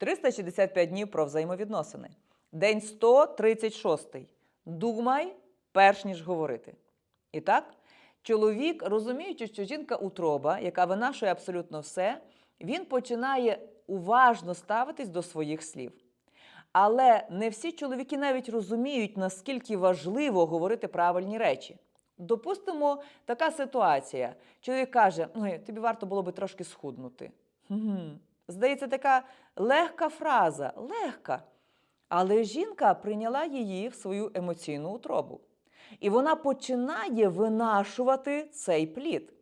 365 днів про взаємовідносини. День 136. Думай, перш ніж говорити. І так, чоловік, розуміючи, що жінка утроба, яка винашує абсолютно все, він починає уважно ставитись до своїх слів. Але не всі чоловіки навіть розуміють, наскільки важливо говорити правильні речі. Допустимо, така ситуація. Чоловік каже: Ой, тобі варто було би трошки схуднути. Здається, така легка фраза, легка. Але жінка прийняла її в свою емоційну утробу. І вона починає винашувати цей плід.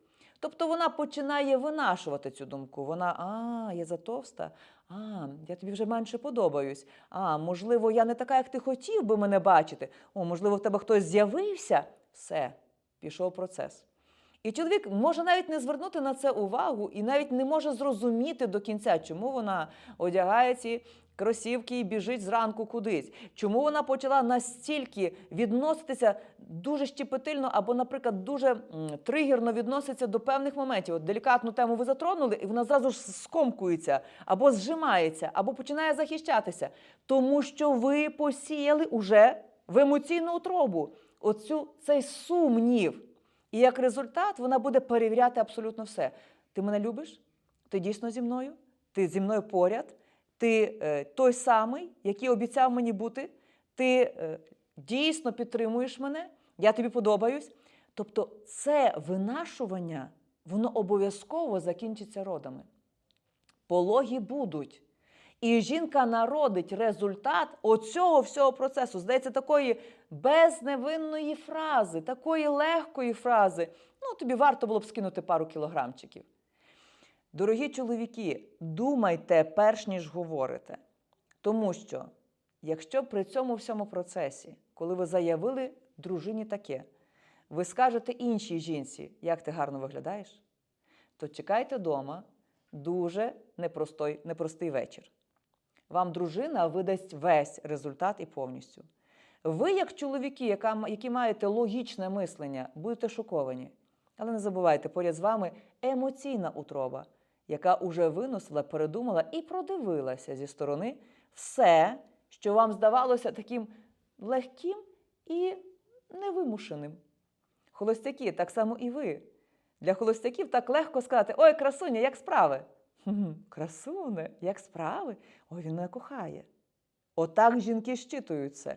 Тобто вона починає винашувати цю думку. Вона, а, я затовста, а, я тобі вже менше подобаюсь. А, можливо, я не така, як ти хотів би мене бачити. О, можливо, в тебе хтось з'явився. Все, пішов процес. І чоловік може навіть не звернути на це увагу і навіть не може зрозуміти до кінця, чому вона одягає ці кросівки і біжить зранку кудись. Чому вона почала настільки відноситися дуже щепетильно або, наприклад, дуже тригерно відноситься до певних моментів. От делікатну тему ви затронули, і вона зразу ж скомкується, або зжимається, або починає захищатися. Тому що ви посіяли уже в емоційну утробу оцю, цей сумнів. І як результат вона буде перевіряти абсолютно все. Ти мене любиш? Ти дійсно зі мною? Ти зі мною поряд? Ти е, той самий, який обіцяв мені бути? Ти е, дійсно підтримуєш мене? Я тобі подобаюсь. Тобто, це винашування, воно обов'язково закінчиться родами. Пологи будуть. І жінка народить результат оцього всього процесу. Здається, такої безневинної фрази, такої легкої фрази. Ну, тобі варто було б скинути пару кілограмчиків. Дорогі чоловіки, думайте перш ніж говорите. Тому що, якщо при цьому всьому процесі, коли ви заявили дружині таке, ви скажете іншій жінці, як ти гарно виглядаєш, то чекайте вдома дуже непростой, непростий вечір. Вам дружина видасть весь результат і повністю. Ви, як чоловіки, які маєте логічне мислення, будете шоковані. Але не забувайте, поряд з вами емоційна утроба, яка уже виносила, передумала і продивилася зі сторони все, що вам здавалося таким легким і невимушеним. Холостяки, так само і ви. Для холостяків так легко сказати: Ой, красуня, як справи? «Хм, Красуне, як справи? Ой, він мене кохає. Отак жінки щитують це.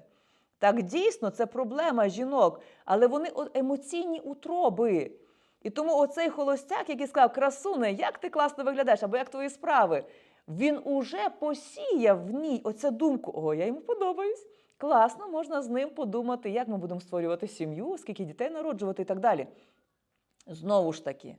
Так дійсно це проблема жінок, але вони емоційні утроби. І тому оцей холостяк, який сказав, красуне, як ти класно виглядаєш, або як твої справи, він уже посіяв в ній оцю думку: о, я йому подобаюсь. Класно, можна з ним подумати, як ми будемо створювати сім'ю, скільки дітей народжувати і так далі. Знову ж таки,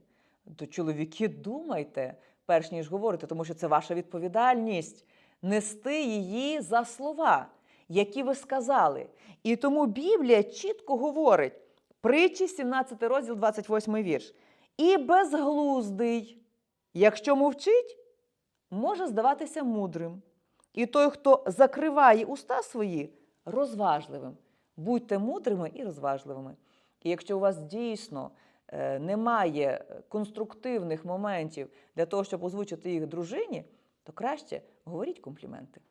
то чоловіки, думайте, перш ніж говорити, тому що це ваша відповідальність нести її за слова, які ви сказали. І тому Біблія чітко говорить, притчі, 17 розділ, 28 вірш. І безглуздий, якщо мовчить, може здаватися мудрим. І той, хто закриває уста свої, розважливим. Будьте мудрими і розважливими. І якщо у вас дійсно немає конструктивних моментів для того, щоб озвучити їх дружині, то краще говоріть компліменти.